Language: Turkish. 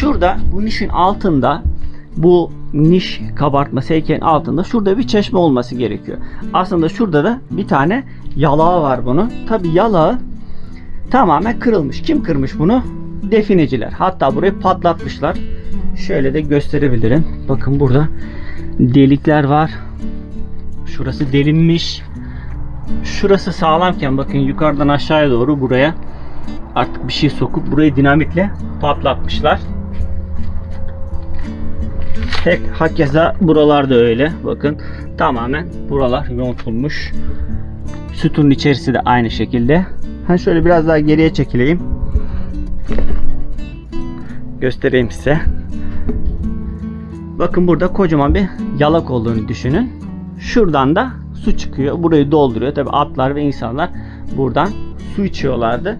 Şurada bu nişin altında bu niş kabartması heykelin altında şurada bir çeşme olması gerekiyor. Aslında şurada da bir tane yalağı var bunun. Tabi yalağı tamamen kırılmış. Kim kırmış bunu? Defineciler. Hatta burayı patlatmışlar. Şöyle de gösterebilirim. Bakın burada delikler var. Şurası delinmiş. Şurası sağlamken bakın yukarıdan aşağıya doğru buraya artık bir şey sokup burayı dinamitle patlatmışlar. Tek hakeza buralarda öyle. Bakın tamamen buralar yontulmuş. Sütunun içerisi de aynı şekilde. Ha şöyle biraz daha geriye çekileyim. Göstereyim size. Bakın burada kocaman bir yalak olduğunu düşünün. Şuradan da su çıkıyor. Burayı dolduruyor. Tabi atlar ve insanlar buradan su içiyorlardı.